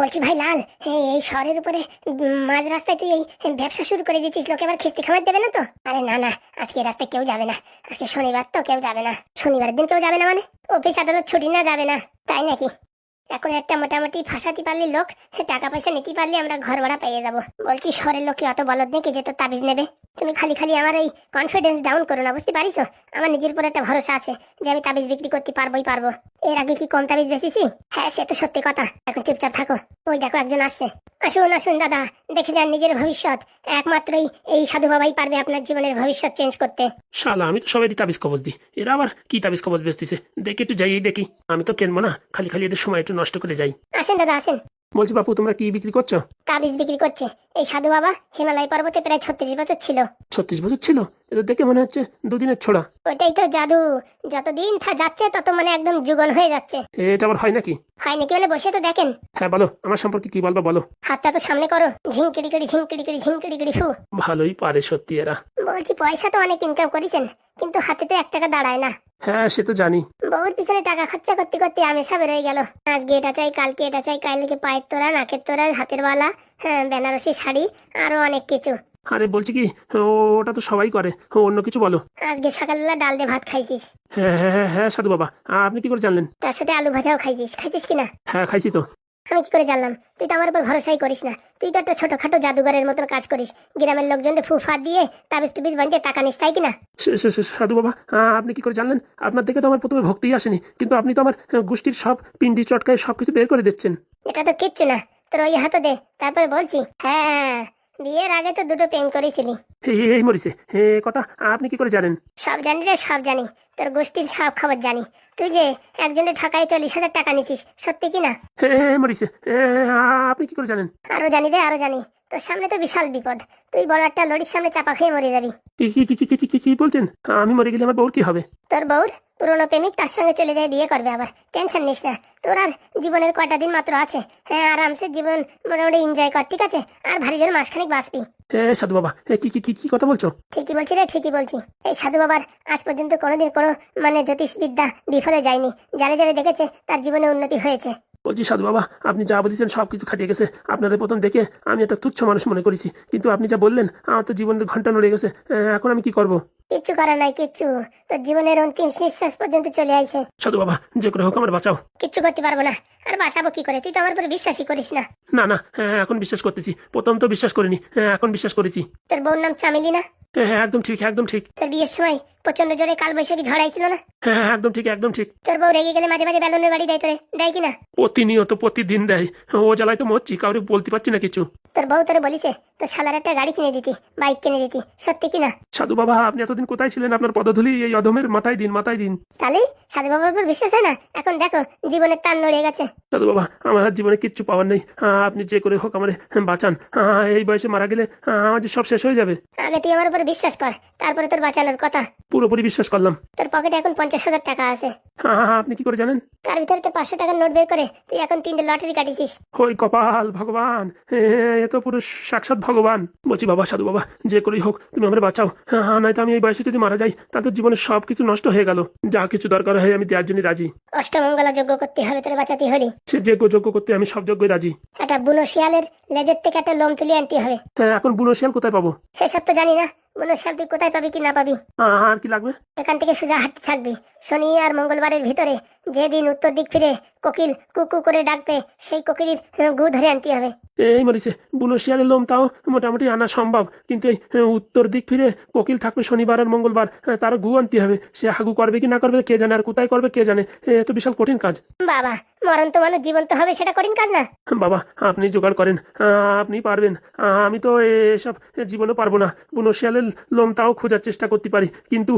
বলছি, ভাই, লাল, এই শহরের উপরে মাঝ রাস্তায় তুই এই ব্যবসা শুরু করে দিয়েছিস, লোকে আবার খিস্তি খাবার দেবে না তো? আরে না না, আজকে রাস্তায় কেউ যাবে না, আজকে শনিবার তো কেউ যাবে না, শনিবারের দিন কেউ যাবে না মানে অফিস, আদালত ছুটি না যাবে না, তাই নাকি? এখন একটা মোটামুটি ফাঁসাতে পারলে লোক টাকা পয়সা নিতে পারলে আমরা ঘর ভাড়া পেয়ে যাব। বলছি, শহরের লোকে অত বলদ নেই যে তোর তাবিজ নেবে? তুমি খালি খালি আমার এই কনফিডেন্স ডাউন করো না, বুঝতে পারিস? আমার নিজের উপর একটা ভরসা আছে যে আমি তাবিজ বিক্রি করতে পারবোই পারব। এর আগে কি কম তাবিজ বেচেছি? হ্যাঁ সে তো সত্যি কথা। এখন চুপচাপ থাকো। ওই দেখো একজন আসছে। আসুন আসুন দাদা দেখে যান নিজের ভবিষ্যৎ। একমাত্রই এই সাধু বাবাই পারবে আপনার জীবনের ভবিষ্যৎ চেঞ্জ করতে। শালা আমি তো সবাই তাবিজ কবজ দিই। এরা আবার কি তাবিজ কবজ বেচতেছে? দেখি একটু যাই দেখি। আমি তো কেনবো না খালি খালি এদের সময় একটু নষ্ট করে যাই। আসেন দাদা আসেন। বলছি বাপু তোমরা কি বিক্রি করছ? তাবিজ বিক্রি করছে। এই সাধু বাবা হিমালয় পর্বতে প্রায় ছত্রিশ বছর ছিল। ছত্রিশ বছর ছিল? এদের দেখে মনে হচ্ছে দুদিনের ছোড়া। ওইটাই তো জাদু। যতদিন থা যাচ্ছে তত মানে একদম যুগল হয়ে যাচ্ছে। এটা আবার হয় নাকি? হয় নাকি মানে বসে তো দেখেন। হ্যাঁ বলো আমার সম্পর্কে কি বলব বলো? হাতটা তো সামনে করো। ঝিঙ্কিড়ি কিড়ি ঝিঙ্কিড়ি কিড়ি ঝিঙ্কিড়ি কিড়ি ফু। ভালোই পারে সত্যি এরা। বলছি পয়সা তো অনেক ইনকাম করেছেন কিন্তু হাতে তো এক টাকা দাঁড়ায় না। হ্যাঁ সে তো জানি। বউর পিছনে টাকা খরচা করতে করতে আমি সব রয়ে গেল। আজকে এটা চাই কালকে এটা চাই কালকে পায়ের তোরা নাকের তোরা হাতের বালা। বেনারসি শাড়ি আরও অনেক কিছু। আরে বলছি কি ওটা তো সবাই করে। অন্য কিছু বলো। আজকে সকালবেলা ডাল দিয়ে ভাত খাইছিস? হ্যাঁ হ্যাঁ হ্যাঁ হ্যাঁ সাধু বাবা। আপনি কি করে জানলেন? তার সাথে আলু ভাজাও খাইছিস। খাইছিস কিনা হ্যাঁ খাইছি তো। আমি কি করে জানলাম? তুই তো আমার উপর ভরসাই করিস না। তুই তো একটা ছোটখাটো জাদুঘরের মতন কাজ করিস। গ্রামের লোকজনকে ফুফা দিয়ে তাবিজ টুবিজ বানিয়ে টাকা নিস তাই কিনা সাধু বাবা আপনি কি করে জানলেন? আপনার দেখে তো আমার প্রথমে ভক্তিই আসেনি। কিন্তু আপনি তো আমার গোষ্ঠীর সব পিন্ডি চটকায় সব কিছু বের করে দিচ্ছেন। এটা তো কিচ্ছু না। তোর ওই হাতে দে তারপরে বলছি। হ্যাঁ বিয়ের আগে তো দুটো প্রেম করেছিলি। এই এই মরিছে। কথা আপনি কি করে জানেন? সব জানি রে সব জানি। তোর গোষ্ঠীর সব খবর জানি। তুই যে একজনের ঠকায় চল্লিশ হাজার টাকা নিছিস সত্যি কি না? মরিছে আপনি কি করে জানেন? আরও জানি রে আরও জানি। তোর সামনে তো বিশাল বিপদ। তুই বড় একটা লরির সামনে চাপা খেয়ে মরে যাবি। কি বলছেন? আমি মরে গেলে আমার বউর কি হবে? তোর বউর পুরোনো প্রেমিক তার সঙ্গে চলে যায় বিয়ে করবে আবার। টেনশন নিস না। তোর আর জীবনের কয়টা দিন মাত্র আছে। হ্যাঁ আরামসে জীবন মোটামুটি এনজয় কর ঠিক আছে? আর ভারী জোর মাসখানিক বাঁচবি। এ সাধু বাবা এ, কি কি কি কি কথা বলছো? ঠিকই বলছি রে ঠিকই বলছি। এই সাধু বাবার আজ পর্যন্ত কোনোদিন কোনো মানে জ্যোতিষবিদ্যা বিফলে যায়নি। যারে যারে দেখেছে তার জীবনে উন্নতি হয়েছে। বলছি সাধু বাবা আপনি যা বলেছেন সব কিছু খাটিয়ে গেছে। আপনাদের প্রথম দেখে আমি একটা তুচ্ছ মানুষ মনে করেছি। কিন্তু আপনি যা বললেন আমার তো জীবনের ঘণ্টা নড়ে গেছে। এখন আমি কি করব? কিচ্ছু করার নাই কিচ্ছু। তোর জীবনের অন্তিম নিঃশ্বাস পর্যন্ত চলে আইছে। সাধু বাবা যে করে হোক আমার বাঁচাও। কিচ্ছু করতে পারব না। আর বাঁচাবো কি করে? তুই তো আমার উপর বিশ্বাসই করিস না। না না হ্যাঁ এখন বিশ্বাস করতেছি। প্রথম তো বিশ্বাস করিনি হ্যাঁ এখন বিশ্বাস করেছি। তোর বউর নাম চামেলি না? হ্যাঁ হ্যাঁ একদম ঠিক একদম ঠিক। তোর বিয়ের সময় প্রচণ্ড জোরে কাল বৈশাখী ঝড়াইছিল না? হ্যাঁ হ্যাঁ একদম ঠিক একদম ঠিক। তোর বউ রেগে গেলে মাঝে মাঝে বেলুনের বাড়ি দেয় তোরে দেয় কিনা প্রতিনিয়ত প্রতিদিন দেয়। ও জ্বালায় তো মরছি কাউরে বলতে পারছি না কিছু। তোর বউ তোরে বলিছে তোর শালার একটা গাড়ি কিনে দিতি বাইক কিনে দিতি সত্যি কিনা সাধু বাবা আপনি এতদিন কোথায় ছিলেন? আপনার পদধূলি এই অধমের মাথায় দিন মাথায় দিন। তাহলে সাধু বাবার উপর বিশ্বাস হয় না? এখন দেখো জীবনের তার নড়ে গেছে। সাধু বাবা আমার আর জীবনে কিচ্ছু পাওয়ার নেই। আপনি যে করে হোক আমার বাঁচান। এই বয়সে মারা গেলে আমার যে সব শেষ হয়ে যাবে। আগে তুই আমার উপর বিশ্বাস কর। তারপরে তোর বাঁচানোর কথা। পুরোপুরি বিশ্বাস করলাম। তোর পকেটে এখন পঞ্চাশ হাজার টাকা আছে। আহ, আপনি কি করে জানেন? তার ভিতরে তো পাঁচশো টাকার নোট বের করে তুই এখন তিনটে লটারি কাটিছিস। ওই কপাল ভগবান। এ তো পুরো সাক্ষাৎ ভগবান। বলছি বাবা সাধু বাবা যে করেই হোক তুমি আমার বাঁচাও। হ্যাঁ নয়তো আমি এই বয়সে যদি মারা যাই তাহলে তো জীবনের সব কিছু নষ্ট হয়ে গেল। যা কিছু দরকার হয় আমি দেওয়ার জন্য রাজি। অষ্টমঙ্গলা যোগ্য করতে হবে তোর বাঁচাতে হলি। সে যে যোগ্য করতে আমি সব যোগ্যই রাজি। একটা বুনো শিয়ালের লেজের থেকে একটা লোম তুলে আনতে হবে। হ্যাঁ এখন বুনো শিয়াল কোথায় পাবো? সেসব তো জানি না। বুনো শিয়াল তুই কোথায় পাবি কি না পাবি? আর কি লাগবে? এখান থেকে সোজা হাঁটতে থাকবি। শনি আর মঙ্গলবারের ভিতরে যেদিন উত্তর দিক ফিরে কোকিল কুকু করে ডাকবে সেই কোকিলের গু ধরে আনতে হবে। এই মরিছে বুনো শিয়ালের লোম তাও মোটামুটি আনা সম্ভব। কিন্তু এই উত্তর দিক ফিরে কোকিল থাকবে শনিবার আর মঙ্গলবার আহ, তারও গু আনতে হবে। সে হাগু করবে কি না করবে কে জানে আর কোথায় করবে কে জানে। এ তো বিশাল কঠিন কাজ। বাবা মরণ তো মানুষ জীবন তো হবে সেটা করিন কাজ না? বাবা আপনি জোগাড় করেন। আহ, আপনি পারবেন। আমি তো এসব জীবনে পারব না। বুনো শিয়ালের লোম তাও খোঁজার চেষ্টা করতে পারি। কিন্তু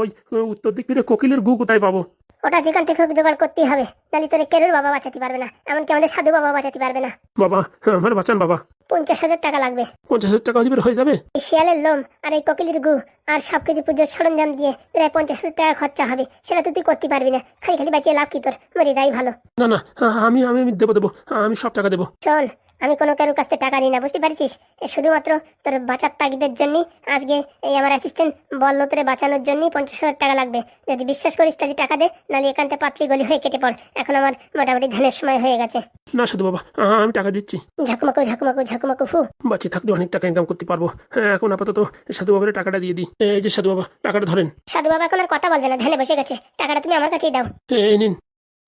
ওই উত্তর দিক ফিরে কোকিলের গু কোথায় পাবো? ওটা যেখান থেকে হোক জোগাড় করতেই হবে। নাহলে তোর কেরুর বাবা বাঁচাতে পারবে না এমনকি আমাদের সাধু বাবা বাঁচাতে পারবে না। বাবা আমার বাঁচান বাবা। পঞ্চাশ হাজার টাকা লাগবে। পঞ্চাশ হাজার টাকা হয়ে যাবে? এই শিয়ালের লোম আর এই কোকিলের গু আর সবকিছু পুজোর সরঞ্জাম দিয়ে প্রায় পঞ্চাশ হাজার টাকা খরচা হবে। সেটা তো তুই করতে পারবি না। খালি খালি বাঁচিয়ে লাভ কি তোর? মরে যাই ভালো। না না আমি আমি আমি দেবো দেবো। আমি সব টাকা দেবো। শোন আমি কোনো কারোর কাছ থেকে টাকা নিই না বুঝতে পারছিস? শুধুমাত্র তোর বাঁচার তাগিদের জন্যই আজকে এই আমার অ্যাসিস্ট্যান্ট বলল তোরে বাঁচানোর জন্যই পঞ্চাশ হাজার টাকা লাগবে। যদি বিশ্বাস করিস তাহলে টাকা দে নাহলে এখান থেকে পাতলি গলি হয়ে কেটে পড়। এখন আমার মোটামুটি ধানের সময় হয়ে গেছে। না সাধু বাবা আমি টাকা দিচ্ছি। ঝাকুমাকু ঝাকুমাকু ঝাকুমাকু ফু। বাঁচিয়ে থাকলে অনেক টাকা ইনকাম করতে পারব। হ্যাঁ এখন আপাতত সাধু বাবার টাকাটা দিয়ে দিই। এই যে সাধু বাবা টাকাটা ধরেন। সাধু বাবা এখন আর কথা বলবে না ধ্যানে বসে গেছে। টাকাটা তুমি আমার কাছেই দাও। এই নিন।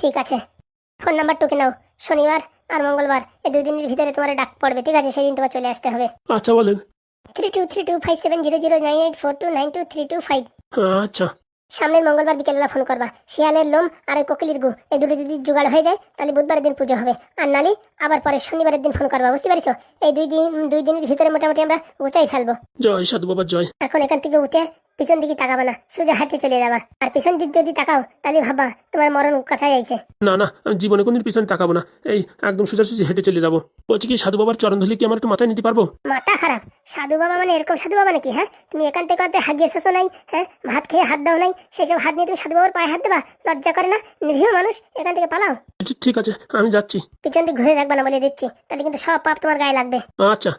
ঠিক আছে। ফোন নাম্বার টুকে নাও। শনিবার আর মঙ্গলবার এই দুই দিনের ভিতরে তোমার ডাক পড়বে ঠিক আছে? সেদিন তোমার চলে আসতে হবে। আচ্ছা বলেন। Three two three two five seven zero zero nine eight four two nine two three two five আচ্ছা। সামনের মঙ্গলবার বিকেলবেলা ফোন করবা। শিয়ালের লোম আর ওই কোকিলির গু এই দুটো যদি জোগাড় হয়ে যায় তাহলে বুধবারের দিন পুজো হবে। আর নালি আবার পরে শনিবারের দিন ফোন করবা বুঝতে পারিছো? এই দুই দিন দুই দিনের ভিতরে মোটামুটি আমরা গুছাই ফেলব। জয় সাধু বাবার জয়। এখন এখান থেকে উঠে পিছন দিকে তাকাবা না সোজা হাঁটে চলে যাবা। আর পিছন দিক যদি তাকাও তাহলে ভাবা তোমার মরণ কাছাই আইছে। না না আমি জীবনে কোনদিন পিছনে তাকাবো না। এই একদম সোজাসুজি হেঁটে চলে যাব। বলছি কি সাধু বাবার চরণ ধুলি কি আমার একটু মাথায় নিতে পারব? মাথা খারাপ। সাধু বাবা মানে এরকম সাধু বাবা নাকি হ্যাঁ? তুমি এখান থেকে হাগিয়ে শেষো নাই হ্যাঁ? ভাত খেয়ে হাত দাও নাই সেসব হাত নিয়ে তুমি সাধু বাবার পায়ে হাত দেবা? লজ্জা করে না? নিরীহ মানুষ এখান থেকে পালাও। ঠিক- ঠিক আছে আমি যাচ্ছি। পিছন দিক ঘুরে রাখবা না বলে দিচ্ছি তাহলে কিন্তু সব পাপ তোমার গায়ে লাগবে। আচ্ছা।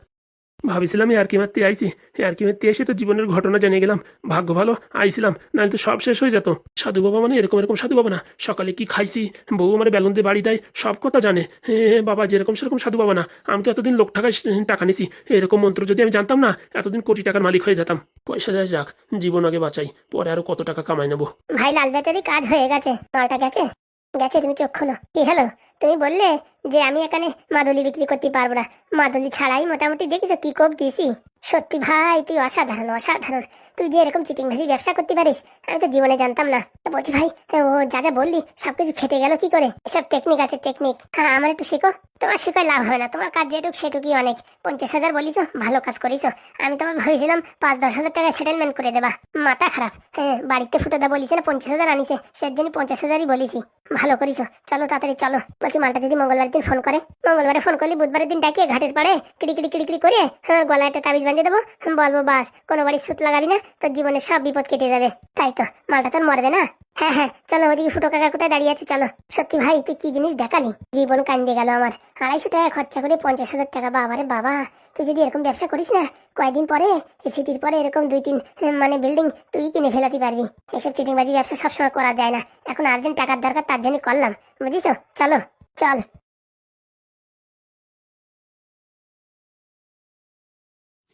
ভাবিছিলাম আর কি মারতে আইছি। আর কি মারতে এসে তো জীবনের ঘটনা জেনে গেলাম। ভাগ্য ভালো, আইছিলাম, নাহলে তো সব শেষ হয়ে যেত। সাধু বাবা মানে এরকম এরকম সাধু বাবা না। সকালে কি খাইছি? বউ আমার বেলুন দিয়ে বাড়ি দেয়, সব কথা জানে। হে বাবা যেরকম সেরকম সাধু বাবা না। আমি তো এতদিন লোক টাকায় টাকা নিছি। এরকম মন্ত্র যদি আমি জানতাম না, এতদিন কোটি টাকার মালিক হয়ে যেতাম। পয়সা যায় যাক, জীবন আগে বাঁচাই, পরে আরও কত টাকা কামাই নেব। ভাই লাল বেচারি কাজ হয়ে গেছে। মালটা গেছে? গেছে, তুমি চোখ খোলো। কি হলো? তুমি বললে যে আমি এখানে মাদুলি বিক্রি করতে পারব না। মাদুলি ছাড়াই মোটামুটি দেখিস কি কোপ দিয়েছি সত্যি ভাই, তুই অসাধারণ অসাধারণ। তুই যে এরকম চিটিং ভাজি ব্যবসা করতে পারিস, আমি তো জীবনে জানতাম না। বলছি ভাই ও যা যা বললি, সবকিছু খেটে গেল কি করে? এসব টেকনিক আছে টেকনিক হ্যাঁ আমার একটু শেখো। তোমার শেখায় লাভ হবে না, তোমার কাজ যেটুক সেটুকুই অনেক। পঞ্চাশ হাজার বলিস, ভালো কাজ করিস। আমি তোমার ভেবেছিলাম পাঁচ দশ হাজার টাকা সেটেলমেন্ট করে দেবা। মাথা খারাপ। হ্যাঁ বাড়িতে ফুটো দা বলিস না, পঞ্চাশ হাজার আনিছে। সের জন্য পঞ্চাশ হাজারই বলিছি। ভালো করিস, চলো তাড়াতাড়ি, চলো। বলছি, মালটা যদি মঙ্গলবার দিন ফোন করে, মঙ্গলবারে ফোন করলে, বুধবারের দিন ডাকিয়ে ঘাটের পাড়ে কিড়ি কিড়ি কিড়ি করে হ্যাঁ গলায় একটা তাবিজ বাঁধিয়ে দেবো। বলব, বাস, কোনো বাড়ি সুত লাগাবি না। তোর জীবনের সব বিপদ কেটে যাবে। তাই তো, মালটা তোর মরবে না। হ্যাঁ হ্যাঁ চলো ওদিকে ফুটো কাকা কোথায় দাঁড়িয়ে আছে, চলো। সত্যি ভাই, তুই কি জিনিস দেখালি? জীবন কান্দে গেল আমার। আড়াইশো টাকা খরচা করে পঞ্চাশ হাজার টাকা বাবারে বাবা। তুই যদি এরকম ব্যবসা করিস না কয়েকদিন পরে সিটির পরে এরকম দুই তিন মানে বিল্ডিং তুই কিনে ফেলাতে পারবি। এসব চিটিংবাজি ব্যবসা সবসময় করা যায় না। এখন আর্জেন্ট টাকার দরকার, তার জন্য করলাম। বুঝিস চলো, চল।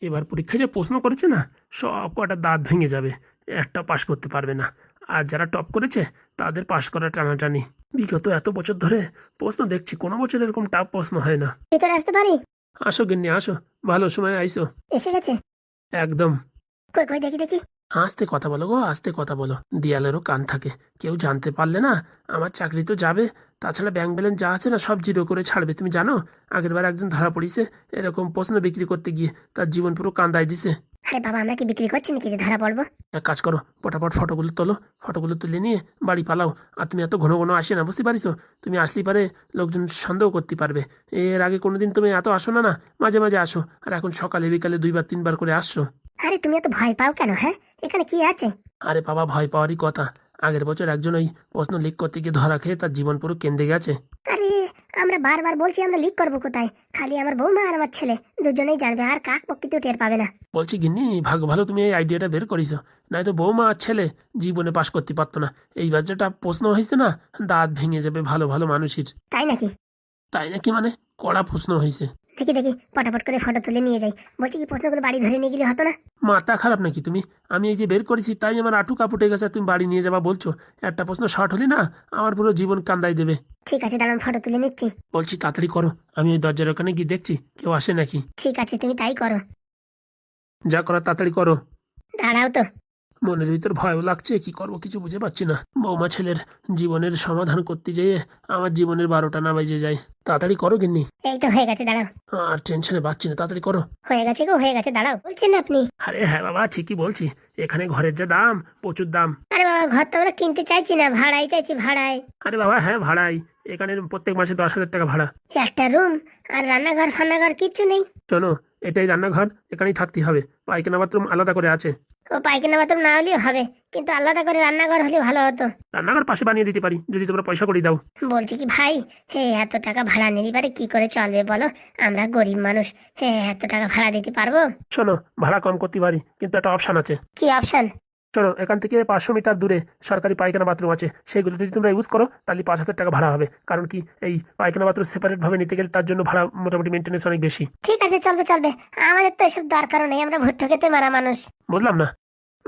এবার পরীক্ষায় যে প্রশ্ন করেছে না সব কটা দাঁত ভেঙে যাবে। একটা পাশ করতে পারবে না। আর যারা টপ করেছে তাদের পাশ করা টানাটানি। বিগত এত বছর ধরে প্রশ্ন দেখছি কোনো বছর এরকম টাপ প্রশ্ন হয় না। ভিতরে আসতে পারি আসো গিন্নি আসো। ভালো সময় আইসো। এসে গেছে? একদম। কই কই দেখি দেখি। আস্তে কথা বলো গো আস্তে কথা বলো। দেয়ালেরও কান থাকে। কেউ জানতে পারলে না আমার চাকরি তো যাবে। তাছাড়া ব্যাংক ব্যালেন্স যা আছে না সব জিরো করে ছাড়বে তুমি জানো? আগের বার একজন ধরা পড়িছে এরকম প্রশ্ন বিক্রি করতে গিয়ে তার জীবন পুরো কান্দায় দিছে। আরে বাবা আমরা কি বিক্রি করছি নাকি যে ধরা পড়ব? এক কাজ করো পটাপট ফটোগুলো তোলো ফটোগুলো তুলে নিয়ে বাড়ি পালাও। আর তুমি এত ঘন ঘন আসে না বুঝতে পারিছো? তুমি আসলেই পারে লোকজন সন্দেহ করতে পারবে। এর আগে কোনোদিন তুমি এত আসো না না মাঝে মাঝে আসো। আর এখন সকালে বিকালে দুইবার তিনবার করে আসছো। আরে তুমি এত ভয় পাও কেন হ্যাঁ? এখানে কি আছে? আরে বাবা ভয় পাওয়ারই কথা। আগের বছর একজন ওই প্রশ্ন লিক করতে গিয়ে ধরা খেয়ে তার জীবন পুরো কেঁদে গেছে। আরে আমরা বারবার বলছি আমরা লিক করব কোথায়? খালি আমার বৌমা আর আমার ছেলে দুজনেই জানবে আর কাক পক্ষিতেও টের পাবে না। বলছি গিন্নি ভাগ ভালো তুমি এই আইডিয়াটা বের করিছো। নয়তো বৌমা আর ছেলে জীবনে পাশ করতে পারতো না। এইবার যেটা প্রশ্ন হয়েছে না দাঁত ভেঙে যাবে ভালো ভালো মানুষের। তাই নাকি? তাই নাকি মানে? কড়া প্রশ্ন হয়েছে দেখি দেখি পটাপট করে ফটো তুলে নিয়ে যাই। বলছি কি প্রশ্নগুলো বাড়ি ধরে নিয়ে গেলে হতো না? মাথা খারাপ নাকি তুমি? আমি এই যে বের করেছি তাই আমার আটু কাপুটে গেছে তুমি বাড়ি নিয়ে যাবা বলছো। একটা প্রশ্ন শর্ট হলে না আমার পুরো জীবন কান্দাই দেবে। ঠিক আছে দাঁড়ান ফটো তুলে নিচ্ছি। বলছি তাড়াতাড়ি করো আমি ওই দরজার ওখানে গিয়ে দেখছি কেউ আসে নাকি? ঠিক আছে তুমি তাই করো। যা করো তাড়াতাড়ি করো। দাঁড়াও তো। মনের ভিতর ভয়ও লাগছে কি করব কিছু বুঝে পাচ্ছি না। বৌমা ছেলের জীবনের সমাধান করতে যেয়ে আমার জীবনের বারোটা না বাজে যায়। তাড়াতাড়ি করো গিন্নি। এই তো হয়ে গেছে দাঁড়াও। আর টেনশনে পাচ্ছি না তাড়াতাড়ি করো। হয়ে গেছে গো হয়ে গেছে দাঁড়াও। বলছেন আপনি? আরে হ্যাঁ বাবা ঠিকই বলছি। এখানে ঘরের যা দাম প্রচুর দাম। আরে বাবা ঘর তো আমরা কিনতে চাইছি না ভাড়াই চাইছি ভাড়ায় আরে বাবা হ্যাঁ ভাড়াই। এখানে প্রত্যেক মাসে দশ হাজার টাকা ভাড়া। একটা রুম আর রান্নাঘর ফান্নাঘর কিচ্ছু নেই? শোনো এটাই রান্নাঘর এখানেই থাকতে হবে। পায়খানা বাথরুম আলাদা করে আছে। ও পায়খানা বাথরুম না হলেও হবে কিন্তু আলাদা করে রান্নাঘর হলে ভালো হতো। রান্নাঘর পাশে বানিয়ে দিতে পারি যদি তোমরা পয়সা করে দাও। বলছি কি ভাই হে এত টাকা ভাড়া নিতে পারে কি করে চলবে বলো? আমরা গরিব মানুষ হে এত টাকা ভাড়া দিতে পারব? শোনো ভাড়া কম করতে পারি কিন্তু একটা অপশন আছে। কি অপশন শোনো এখান থেকে পাঁচশো মিটার দূরে সরকারি পায়খানা বাথরুম আছে। সেগুলো যদি তোমরা ইউজ করো তাহলে পাঁচ হাজার টাকা ভাড়া হবে। কারণ কি এই পায়খানা বাথরুম সেপারেট ভাবে নিতে গেলে তার জন্য ভাড়া মোটামুটি মেনটেন্স অনেক বেশি। ঠিক আছে চলবে চলবে। আমাদের তো এসব দরকার নেই আমরা ভুট্টো খেতে মারা মানুষ। বুঝলাম না।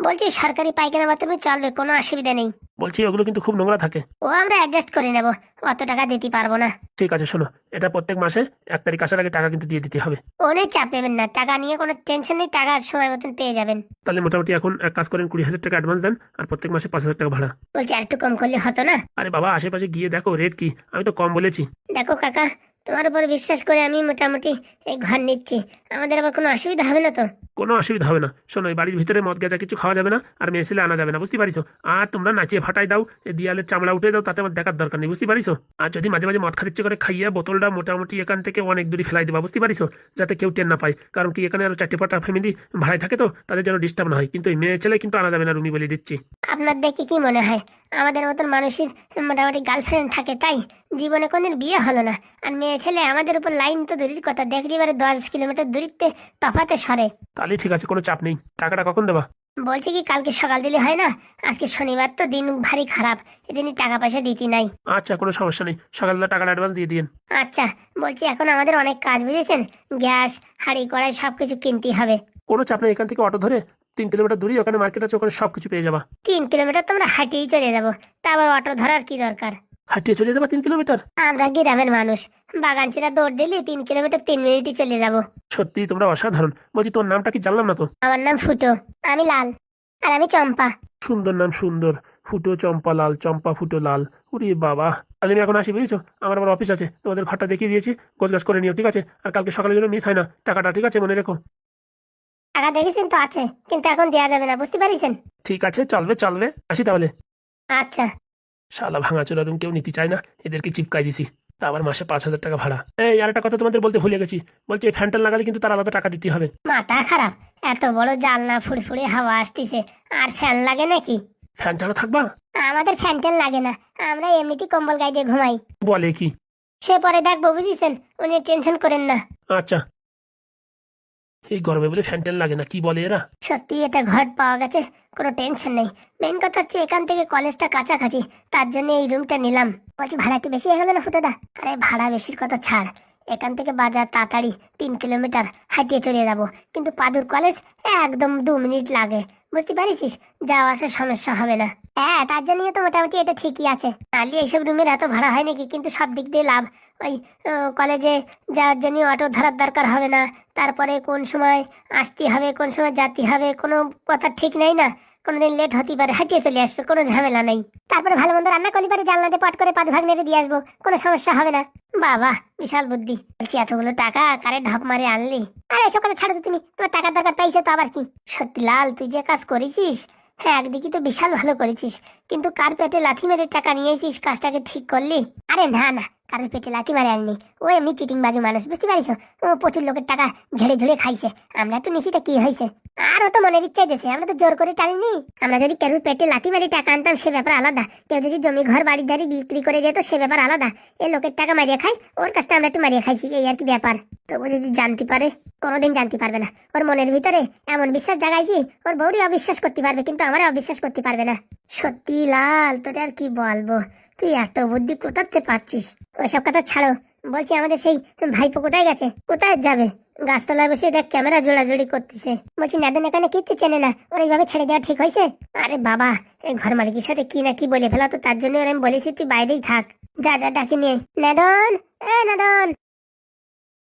বলছি সরকারি পায়খানা বাথরুমে চলবে কোনো অসুবিধা নেই। বলছি ওগুলো কিন্তু খুব নোংরা থাকে। ও আমরা অ্যাডজাস্ট করে নেব। অত টাকা দিতে পারব না। ঠিক আছে শোনো। এটা প্রত্যেক মাসে এক তারিখ আসার আগে টাকা কিন্তু দিয়ে দিতে হবে। অনেক চাপ নেবেন না। টাকা নিয়ে কোনো টেনশন নেই টাকা সময় মতন পেয়ে যাবেন। তাহলে মোটামুটি এখন এক কাজ করেন কুড়ি হাজার টাকা অ্যাডভান্স দেন আর প্রত্যেক মাসে পাঁচ হাজার টাকা ভাড়া। বলছি আর একটু কম করলে হতো না? আরে বাবা আশেপাশে গিয়ে দেখো রেট কি? আমি তো কম বলেছি। দেখো কাকা তোমার উপর বিশ্বাস করে আমি মোটামুটি এই ঘর নিচ্ছি। আমাদের আবার কোনো অসুবিধা হবে না তো? কোনো অসুবিধা হবে না। শোনো এই বাড়ির ভিতরে মদ গেজা কিছু খাওয়া যাবে না আর মেয়ে ছেলে আনা যাবে না বুঝতে পারিছো? আর তোমরা নাচিয়ে ফাটাই দাও এই দিয়ালের চামড়া উঠে দাও তাতে আমার দেখার দরকার নেই বুঝতে পারিছো? আর যদি মাঝে মাঝে মদ খাতে ইচ্ছে করে খাইয়া বোতলটা মোটামুটি এখান থেকে অনেক দূরে ফেলাই দেবা বুঝতে পারিছো? যাতে কেউ টেন না পায়। কারণ কি এখানে আরও চারটে পাটা ফ্যামিলি ভাড়ায় থাকে তো তাদের যেন ডিস্টার্ব না হয়। কিন্তু এই মেয়ে ছেলে কিন্তু আনা যাবে না রুমি বলে দিচ্ছি। আপনার দেখে কি মনে হয়? আমাদের মতন মানুষের মোটামুটি গার্লফ্রেন্ড থাকে তাই জীবনে কোনদিন বিয়ে হলো না। আর মেয়ে ছেলে আমাদের উপর লাইন তো দূরের কথা দেখলি এবারে দশ কিলোমিটার দূরিত্বে তফাতে সরে। তাহলে ঠিক আছে কোনো চাপ নেই। টাকাটা কখন দেবা? বলছি কি কালকে সকাল দিলে হয় না? আজকে শনিবার তো দিন ভারী খারাপ এদিনই টাকা পয়সা দিতে নাই। আচ্ছা কোনো সমস্যা নেই। সকালবেলা টাকাটা অ্যাডভান্স দিয়ে দিন আচ্ছা বলছি এখন আমাদের অনেক কাজ বুঝেছেন? গ্যাস হাঁড়ি কড়াই সব কিছু কিনতে হবে। কোনো চাপ নেই এখান থেকে অটো ধরে তিন কিলোমিটার দূরে ওখানে মার্কেট আছে ওখানে সব কিছু পেয়ে যাবা। তিন কিলোমিটার তো আমরা হাঁটিয়েই চলে যাব তা আবার অটো ধরার কি দরকার? হাঁটিয়ে চলে যাবা তিন কিলোমিটার? আমরা গ্রামের মানুষ বাগানচিরা দৌড় দিলে তিন কিলোমিটার তিন মিনিটই চলে যাব। সত্যি তোমরা অসাধারণ বলছি তোর নামটা কি জানলাম না তো? আমার নাম ফুটো আমি লাল আর আমি চম্পা। সুন্দর নাম সুন্দর ফুটো চম্পা লাল চম্পা ফুটো লাল উরি বাবা। তাহলে আমি এখন আসি বুঝেছ? আমার আবার অফিস আছে তোমাদের ঘরটা দেখিয়ে দিয়েছি গোছগাছ করে নিও ঠিক আছে? আর কালকে সকালে যেন মিস হয় না টাকাটা ঠিক আছে মনে রেখো। টাকা দেখেছেন তো আছে কিন্তু এখন দেওয়া যাবে না বুঝতে পারিছেন? ঠিক আছে চলবে চলবে আসি তাহলে। আচ্ছা। শালা ভাঙাচোরা রুম কেউ নিতে চায় না এদেরকে চিপকাই দিছি। তা আবার মাসে পাঁচ হাজার টাকা ভাড়া। এই আর একটা কথা তোমাদের বলতে ভুলে গেছি। বলছি এই ফ্যানটা লাগালে কিন্তু তার আলাদা টাকা দিতে হবে। মাথা খারাপ এত বড় জানলা ফুড়ফুড়ে হাওয়া আসতেছে আর ফ্যান লাগে নাকি? ফ্যান চালা থাকবা? আমাদের ফ্যান ট্যান লাগে না আমরা এমনিতেই কম্বল গায়ে দিয়ে ঘুমাই। বলে কি? সে পরে দেখব বুঝেছেন? উনি টেনশন করেন না। আচ্ছা। এই গরমে বলে ফ্যান্টেন লাগে না, কি বলে এরা? সত্যি, এটা ঘর পাওয়া গেছে, কোনো টেনশন নেই। মেন কথা হচ্ছে এখান থেকে কলেজটা কাছাকাছি, তার জন্য এই রুমটা নিলাম। বলছি, ভাড়া একটু বেশি হয়ে গেল না ফুটোদা? আরে, ভাড়া বেশির কথা ছাড়। এখান থেকে বাজার তাড়াতাড়ি তিন কিলোমিটার হাঁটিয়ে চলে যাব। কিন্তু পাদুর কলেজ একদম দু মিনিট লাগে। বুঝতে পারিস যাওয়া আসার সমস্যা হবে না। হ্যাঁ তার জন্যই তো মোটামুটি এটা ঠিকই আছে। নাহলে এইসব রুমের এত ভাড়া হয় নাকি? কিন্তু সব দিক দিয়ে লাভ। ওই কলেজে যাওয়ার জন্য অটো ধরার দরকার হবে না। তারপরে কোন সময় আসতে হবে, কোন সময় যাতে হবে, কোনো কথা ঠিক নেই না। কোনোদিন লেট হতে পারে, হাঁটিয়ে চলে আসবে, কোনো ঝামেলা নেই। তারপরে ভালো মন্দ রান্না করতে পারে, জানলাতে পট করে পাঁচ ভাগ নেড়ে দিয়ে আসব, কোনো সমস্যা হবে না। বাবা, বিশাল বুদ্ধি। বলছি, এতগুলো টাকা কারে ঢপ মারে আনলি? আরে, এসব কথা ছাড়ো তুমি, তোমার টাকার দরকার পাইছে তো আবার কি? সত্যি লাল, তুই যে কাজ করেছিস হ্যাঁ একদিকে তো বিশাল ভালো করেছিস, কিন্তু কার পেটে লাথি মেরে টাকা নিয়েছিস কাজটাকে ঠিক করলি? আরে, না না, কারোর পেটে লাথি মারে আননি ও এমনি চিটিং বাজু মানুষ, বুঝতে পারিস? ও প্রচুর লোকের টাকা ঝেড়ে ঝুড়ে খাইছে। আমরা তো নিশিতে কি হয়েছে? আর তো মনের ইচ্ছাই দিয়েছে আমরা তো জোর করে টানিনি আমরা যদি কারোর পেটে লাথি মারি টাকা আনতাম, সে ব্যাপার আলাদা। কেউ যদি জমি ঘর, বাড়ি, দাঁড়ি বিক্রি করে যেত সে ব্যাপার আলাদা। এ লোকের টাকা মারিয়ে খাই ওর কাছ আমরা একটু মারিয়ে খাইছি, এই আর কি ব্যাপার। তবু যদি জানতে পারে, কোনোদিন জানতে পারবে না। ওর মনের ভিতরে এমন বিশ্বাস জাগাইছি, ওর বউরি অবিশ্বাস করতে পারবে, কিন্তু আমার অবিশ্বাস করতে পারবে না। সত্যি লাল তোর আর কি বলব? তুই এত বুদ্ধি কোথাতে পাচ্ছিস? ওইসব কথা ছাড়ো। বলছি আমাদের সেই ভাইপো কোথায় গেছে? কোথায় যাবে? গাছতলায় বসে দেখ ক্যামেরা জোড়াজোড়ি করতেছে। বলছি, নাদন, এখানে কিচ্ছু চেনে না। ওর এইভাবে ছেড়ে দেওয়া ঠিক হয়েছে? আরে বাবা, এই ঘর মালিকের সাথে কি না কি বলে ফেলা তো, তার জন্য আমি বলেছি তুই বাইরেই থাক। যা যা, ডাকি নিয়ে। নাদন, এ নাদন।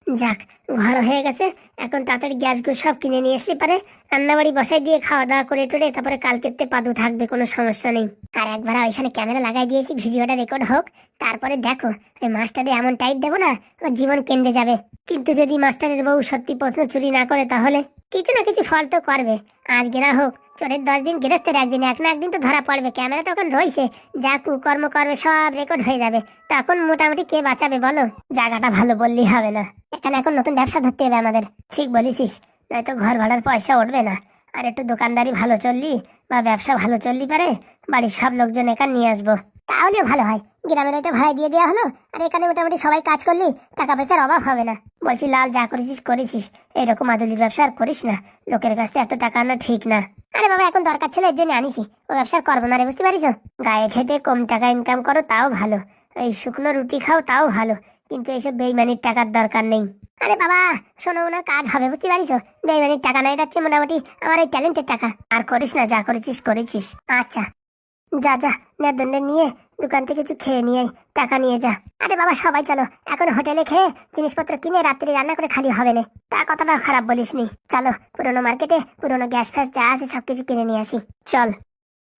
যাক, ঘর হয়ে গেছে। এখন তাড়াতাড়ি গ্যাসগুলো সব কিনে নিয়ে আসতে পারে। রান্নাবাড়ি বসাই দিয়ে খাওয়া দাওয়া করে টোরে তারপরে কালকেতে পাদু থাকবে, কোনো সমস্যা নেই। আর একবার ওইখানে ক্যামেরা লাগাই দিয়েছি, ভিডিওটা রেকর্ড হোক। তারপরে দেখো, ওই মাস্টারে এমন টাইট দেবো না ওর জীবন কেন্দ্রে যাবে। কিন্তু যদি মাস্টারের বউ সত্যি প্রশ্ন চুরি না করে তাহলে? কিছু না কিছু ফল তো করবে। আজ গেরা হোক, চোরের দশ দিন গেরস্তের একদিন, এক না একদিন তো ধরা পড়বে। ক্যামেরা তখন রয়েছে। যা কুকর্ম করবে সব রেকর্ড হয়ে যাবে। তখন মোটামুটি কে বাঁচাবে বলো? জায়গাটা ভালো বললেই হবে না। এখানে এখন নতুন ব্যবসা ধরতে হবে আমাদের। ঠিক বলেছিস। নয়তো ঘর ভাড়ার পয়সা উঠবে না। আর একটু দোকানদারি ভালো চললি বা ব্যবসা ভালো চললি পারে, বাড়ির সব লোকজন এখানে নিয়ে আসব। তাহলেও ভালো হয়। গ্রামের একটা ভাড়া দিয়ে দেওয়া হলো, আর এখানে মোটামুটি সবাই কাজ করলি, টাকা পয়সার অভাব হবে না। বলছি, লাল, যা করেছিস করেছিস। এরকম আদলির ব্যবসা আর করিস না। লোকের কাছ থেকে এত টাকা আনা ঠিক না। আরে বাবা, এখন দরকার ছিল, এর জন্য আনিছি। ও ব্যবসা করব না রে, বুঝতে পারিস? গায়ে খেটে কম টাকা ইনকাম করো, তাও ভালো। এই শুকনো রুটি খাও, তাও ভালো। কিন্তু এইসব বেইমানির টাকার দরকার নেই। আরে বাবা, শোনো ওনার কাজ হবে, বুঝতে পারিস? বেইমানির টাকা না, এটা মোটামুটি আমার এই ট্যালেন্টের টাকা। আর করিস না, যা করেছিস করেছিস। আচ্ছা যা যা নেদন্ডে নিয়ে দোকান থেকে কিছু খেয়ে নিয়ে টাকা নিয়ে যা। আরে বাবা, সবাই চলো, এখন হোটেলে খেয়ে জিনিসপত্র কিনে রাত্রি রান্না করে খালি হবে না। তা কথাটা খারাপ বলিসনি। চলো, পুরোনো মার্কেটে পুরোনো গ্যাস ফ্যাস যা আছে সবকিছু কিনে নিয়ে আসি। চল।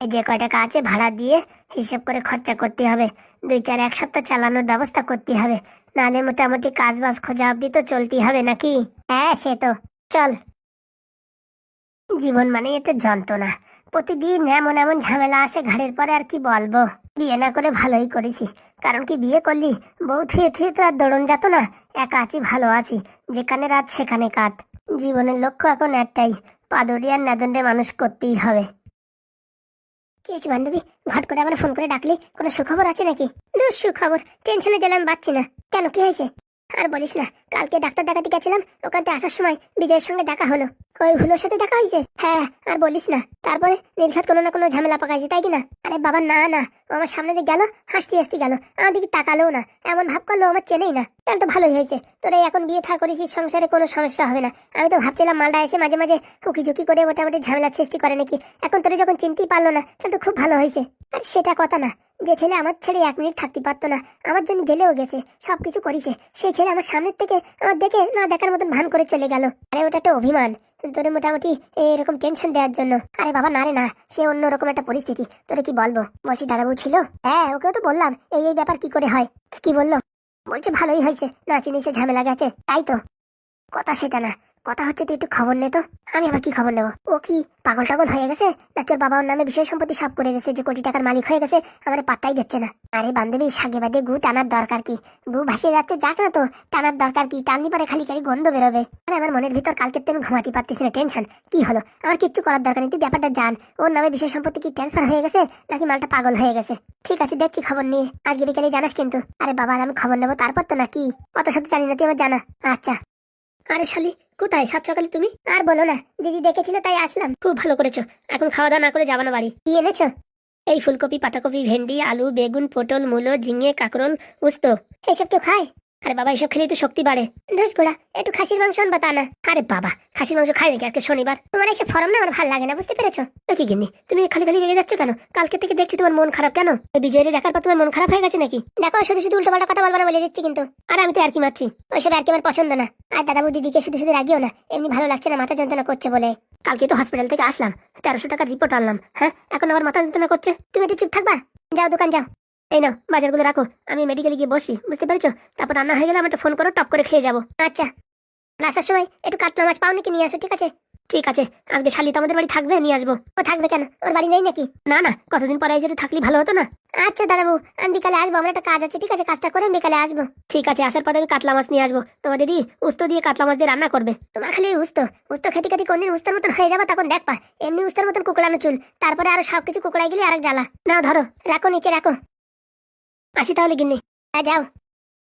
যে কয় টাকা আছে, ভাড়া দিয়ে হিসেব করে খরচা করতে হবে। দুই চার, এক সপ্তাহ চালানোর ব্যবস্থা করতে হবে। নাহলে মোটামুটি কাজ বাজ খোঁজা অব্দি তো চলতেই হবে নাকি? হ্যাঁ সে তো। চল। জীবন মানে এটা যন্ত্রণা। প্রতিদিন এমন এমন ঝামেলা আসে, ঘাড়ের পরে আর কি বলব? বিয়ে না করে ভালোই করেছি। কারণ কি বিয়ে করলি? বউ থুয়ে থুয়ে তো আর দৌড়ন যেত না। একা আছি, ভালো আছি। যেখানে রাত, সেখানে কাত। জীবনের লক্ষ্য এখন একটাই। পাদরি আর মানুষ করতেই হবে। কি হয়েছে বান্ধবী? ঘট করে আবার ফোন করে ডাকলি? কোনো সুখবর আছে নাকি? দূর সুখবর টেনশনে গেলাম, পাচ্ছি না। কেন, কি হয়েছে? আর বলিস না, কালকে ডাক্তার দেখাতে গেছিলাম ওখান থেকে আসার সময় বিজয়ের সঙ্গে দেখা হলো। ওই হুলোর সাথে দেখা হয়েছে? হ্যাঁ আর বলিস না, তারপরে নির্ঘাত কোনো না কোনো ঝামেলা পাকাইছে, তাই কি না? আরে বাবা, না না, ও আমার সামনে দিয়ে গেল, হাসতে হাসতে গেল, আমার দিকে তাকালো না, এমন ভাব করল আমার চেনেই না। তাহলে তো ভালোই হয়েছে, তোরা এখন বিয়ে থা করেছিস, সংসারে কোনো সমস্যা হবে না। আমি তো ভাবছিলাম মালটা এসে মাঝে মাঝে হুকি ঝুঁকি করে মোটামুটি ঝামেলার সৃষ্টি করে নাকি, এখন তোরা যখন চিনতেই পারল না, তাহলে তো খুব ভালো হয়েছে। আর সেটা কথা না যে ছেলে আমার ছেড়ে এক মিনিট থাকতে পারতো না, আমার জন্য জেলেও গেছে, সবকিছু করেছে। সেই ছেলে আমার সামনের থেকে আমার দেখে না দেখার মতন ভান করে চলে গেল। আরে, ওটা একটা অভিমান। তোরে মোটামুটি এরকম টেনশন দেওয়ার জন্য। আরে বাবা, না রে, না। সে অন্যরকম একটা পরিস্থিতি। তোরে কি বলব? বলছি, দাদাবু ছিল? হ্যাঁ ওকেও তো বললাম। এই এই ব্যাপার কি করে হয়? কি বলল? বলছে, ভালোই হয়েছে। নাচি নিচে ঝামেলা গেছে। তাই তো। কথা সেটা না। কথা হচ্ছে, তুই একটু খবর নে তো। আমি আবার কি খবর নেব? ও কি পাগল টাগল হয়ে গেছে? নাকি ওর বাবা ওর নামে বিষয় সম্পত্তি সব করে গেছে, যে কোটি টাকার মালিক হয়ে গেছে, আমার পাত্তাই দিচ্ছে না। আরে বান্ধবী সাগে বাদে গু টানার দরকার কি? গু ভাসিয়ে যাচ্ছে যাক না তো, টানার দরকার কি? টানলি পরে খালি খালি গন্ধ বেরোবে। আরে আমার মনের ভিতর কালকে তো আমি ঘুমাতে পারতেছি না, টেনশন। কি হলো? আমার কিচ্ছু করার দরকার নেই, তুই ব্যাপারটা জান। ওর নামে বিষয় সম্পত্তি কি ট্রান্সফার হয়ে গেছে, নাকি মালটা পাগল হয়ে গেছে? ঠিক আছে, দেখছি খবর নিয়ে। আজকে বিকেলে জানাস কিন্তু। আরে বাবা আমি খবর নেব তারপর তো নাকি? অত সত্যি জানি না, তুই আমার জানা। আচ্ছা। আরে শালি কোথায়? সাত সকালে তুমি? আর বলো না, দিদি ডেকেছিল, তাই আসলাম। খুব ভালো করেছ। এখন খাওয়া দাওয়া না করে যাব না বাড়ি। কি এনেছো? এই ফুলকপি, পাতাকপি, ভেন্ডি, আলু, বেগুন, পটল, মূলো, ঝিঙে, কাঁকরোল, উস্ত। এসব কেউ খায় আরে বাবা, এসব খেলেই তো শক্তি বাড়ে। ধুস গোড়া, একটু খাসির মাংস আনবা তা না। আরে বাবা, খাসির মাংস খাই নাকি আজকে শনিবার? তোমার এসে ফরম না, আমার ভালো লাগে না, বুঝতে পেরেছ? কি গিন্নি, তুমি খালি খালি রেগে যাচ্ছ কেন? কালকে থেকে দেখছি তোমার মন খারাপ কেন? বিজয়ের দেখার পর তোমার মন খারাপ হয়ে গেছে নাকি? দেখো, শুধু শুধু উল্টো পাল্টা কথা বলবার বলে দিচ্ছি কিন্তু। আর আমি তো আর কি মারছি? ওইসব আর কি আমার পছন্দ না। আর দাদাবু দিদিকে শুধু শুধু রাগিও না, এমনি ভালো লাগছে না, মাথা যন্ত্রণা করছে বলে। কালকে তো হসপিটাল থেকে আসলাম, তেরোশো টাকার রিপোর্ট আনলাম হ্যাঁ? এখন আবার মাথা যন্ত্রণা করছে। তুমি একটু চুপ থাকবা? যাও দোকান, যাও। এই নাও, বাজারগুলো রাখো। আমি মেডিকেলে গিয়ে বসি, বুঝতে পেরেছ? তারপর রান্না হয়ে গেলে আমার ফোন করো, টপ করে খেয়ে যাব। আচ্ছা আসার সময় একটু কাতলা মাছ পাও নাকি নিয়ে আসো, ঠিক আছে? ঠিক আছে, আজকে শালি তো আমাদের বাড়ি থাকবে, নিয়ে আসব। ও থাকবে কেন? ওর বাড়ি নেই নাকি? না না, কতদিন পরে যেটা থাকলে ভালো হতো না। আচ্ছা দাদাবু, আমি বিকালে আসব, আমার একটা কাজ আছে, ঠিক আছে? কাজটা করে বিকালে আসব। ঠিক আছে, আসার পরে আমি কাতলা মাছ নিয়ে আসব। তোমার দিদি উস্তো দিয়ে কাতলা মাছ দিয়ে রান্না করবে। তোমার খালি উস্তো উস্তো খেতে খেতে কোনদিন উস্তার মতন হয়ে যাব তখন দেখবা। এমনি উস্তার মতন কুকড়ানো চুল, তারপরে আরও সবকিছু কুকড়াই গেলে আরেক জ্বালা। না, ধরো, রাখো, নিচে রাখো। আসি তাহলে, গিন্নি। হ্যাঁ যাও।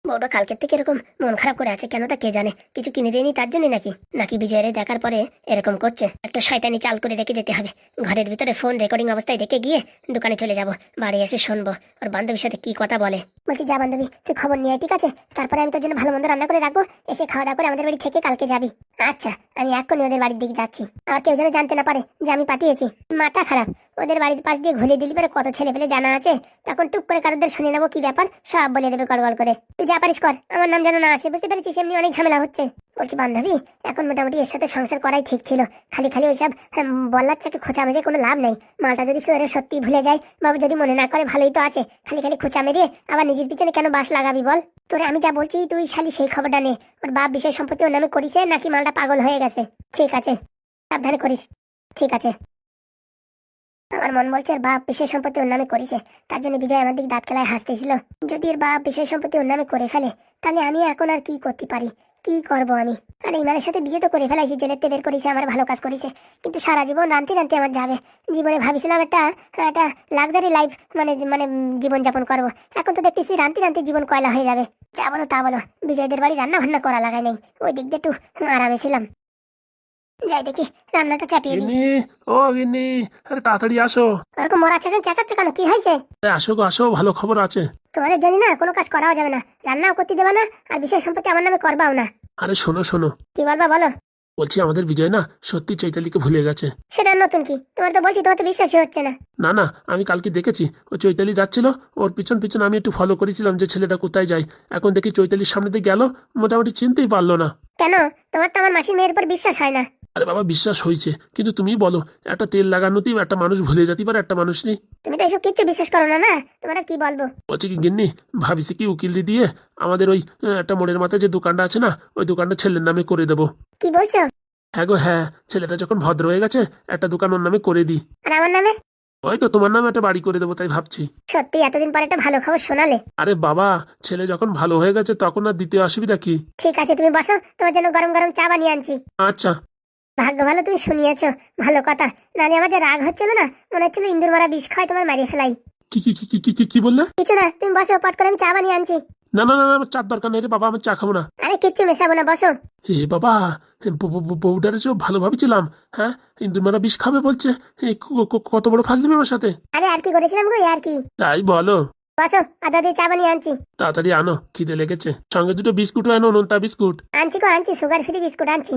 বউটা কালকের থেকে এরকম মন খারাপ করে আছে, কেন তা কে জানে? কিছু কিনে দেয়নি তার জন্য নাকি? নাকি বিজয়ের দেখার পরে এরকম করছে? একটা শয়তানি চাল করে রেখে যেতে হবে। ঘরের ভিতরে ফোন রেকর্ডিং অবস্থায় রেখে গিয়ে দোকানে চলে যাব, বাড়ি এসে শুনব। ওর বান্ধবীর সাথে কি কথা বলে? বলছি, যা বান্ধবী, তুই খবর নিয়ে ঠিক আছে? তারপরে আমি তোর জন্য ভালো মন্দ রান্না করে রাখব, এসে খাওয়া দাওয়া করে আমাদের বাড়ি থেকে কালকে যাবি। আচ্ছা আমি এক্ষুনি ওদের বাড়ির দিকে যাচ্ছি। আর কেউ যেন জানতে না পারে যে আমি পাঠিয়েছি। মাথা খারাপ। ওদের বাড়ির পাশ দিয়ে ঘুরে দিলি পরে কত ছেলে পেলে জানা আছে? তখন টুক করে কারোদের শুনে নেব কি ব্যাপার সব বলে দেবে গড়গড় করে। তুই যা পারিস কর আমার নাম যেন না আসে বুঝতে পেরেছিস? এমনি অনেক ঝামেলা হচ্ছে। বলছি বান্ধবী এখন মোটামুটি এর সাথে সংসার করাই ঠিক ছিল। খালি খালি ওইসব হ্যাঁ, বল্লার চাকে খোঁচা মেরে কোনো লাভ নেই। মালটা যদি শরীরে সত্যি ভুলে যায় বাবু যদি মনে না করে ভালোই তো আছে। খালি খালি খোঁচা মেরে আবার নিজের পিছনে কেন বাস লাগাবি বল? তোরে আমি যা বলছি তুই শালি সেই খবরটা নে। ওর বাপ বিষয় সম্পত্তি ওর নামে করিছে নাকি মালটা পাগল হয়ে গেছে। ঠিক আছে সাবধানে করিস। ঠিক আছে। আমার মন বলছে ওর বাপ বিষয় সম্পত্তি ওর নামে করেছে। তার জন্য বিজয় আমার দিকে দাঁত খেলায় হাসতেছিল। যদি এর বাপ বিষয় সম্পত্তি ওর নামে করে ফেলে, তাহলে আমি এখন আর কি করতে পারি? কি করব আমি? আর ইমানের সাথে বিয়ে তো করে ফেলাইছি জেলেতে বের করেছে, আমার ভালো কাজ করেছে। কিন্তু সারা জীবন রানতে রানতে আমার যাবে। জীবনে ভাবিছিলাম একটা একটা লাক্সারি লাইফ মানে মানে জীবন যাপন করব। এখন তো দেখতেছি রানতে রানতে জীবন কয়লা হয়ে যাবে। যা বলো তা বলো। বিজয়দের বাড়ি রান্না বান্না করা লাগাই নেই। ওই দিক দিয়ে একটু আরামে ছিলাম। যাই দেখি রান্নাটা চাপিয়ে দিই। গিন্নি ও গিন্নি আরে তাড়াতাড়ি আসো। ওরকম মরা চেঁচান চেঁচাচ্ছ কেন? কি হয়েছে? আরে আসো গো আসো ভালো খবর আছে। তোমাদের জানি না কোনো কাজ করাও যাবে না। রান্নাও করতে দেবে না আর বিষয় সম্পত্তি আমার নামে করবাও না। আরে শোনো শোনো। কি বলবা বলো? বলছি আমাদের বিজয় না সত্যি চৈতালিকে ভুলে গেছে। সেটা নতুন কি? তোমার তো বলছি তোমার তো বিশ্বাসই হচ্ছে না। না না আমি কালকে দেখেছি ও চৈতালি যাচ্ছিল ওর পিছন পিছন আমি একটু ফলো করেছিলাম যে ছেলেটা কোথায় যায়। এখন দেখি চৈতালির সামনে দিয়ে গেল মোটামুটি চিনতেই পারল না। কেন? তোমার তো আমার মাসির মেয়ের উপর বিশ্বাস হয় না। আরে বাবা বিশ্বাস হয়েছে। কিন্তু তুমি বলো একটা তেল লাগানোতেই একটা মানুষ ভুলে যেতে পারে একটা মানুষ নেই। তুমি তো এসব কিচ্ছু বিশ্বাস করো না না? তোমার কি বলব? বলছি কি গিন্নি ভাবিছি কি উকিল দিয়ে আমাদের ওই একটা মোড়ের মাথায় যে দোকানটা আছে না ওই দোকানটা ছেলের নামে করে দেবো। কি বলছো? হ্যাঁ গো হ্যাঁ ছেলেটা যখন ভদ্র হয়ে গেছে একটা দোকান ওর নামে করে দিই। আর আমার নামে? ওই তো তোমার নামে একটা বাড়ি করে দেবো তাই ভাবছি। সত্যি এতদিন পরে একটা ভালো খবর শোনালে। আরে বাবা ছেলে যখন ভালো হয়ে গেছে তখন আর দ্বিতীয় অসুবিধা কি? ঠিক আছে তুমি বসো তোমার জন্য গরম গরম চা বানিয়ে আনছি। আচ্ছা। ভাগ্য ভালো তুমি শুনিয়েছো। ভালো কথা। নালে আমার যে রাগ হচ্ছিল না মনে হচ্ছিল ইন্দুর মারা বিষ খায় তোমার মারিয়ে ফেলাই। কি কি কি কি কি কি কি বললে? কিছু না তুমি বসো পট করে আমি চা বানিয়ে আনছি। না না না আমার চার দরকার নেই রে বাবা আমি চা খাব না। আরে কিচ্ছু মেশাবো না বসো। হে বাবা বউ- বউ- বউ- বউটারে যে ভালো ভাবছিলাম হ্যাঁ? ইন্দুমারা বিষ খাবে বলছে এ কত বড় ফাঁস দেবে আমার সাথে? আরে আর কি করেছিলাম গো আর কি? তাই বলো। বসো আদা দিয়ে চা বানিয়ে আনছি। তাড়াতাড়ি আনো খিদে লেগেছে। সঙ্গে দুটো বিস্কুট আনো নোনতা বিস্কুট। আনছি গো আনছি সুগার ফ্রি বিস্কুট আনছি।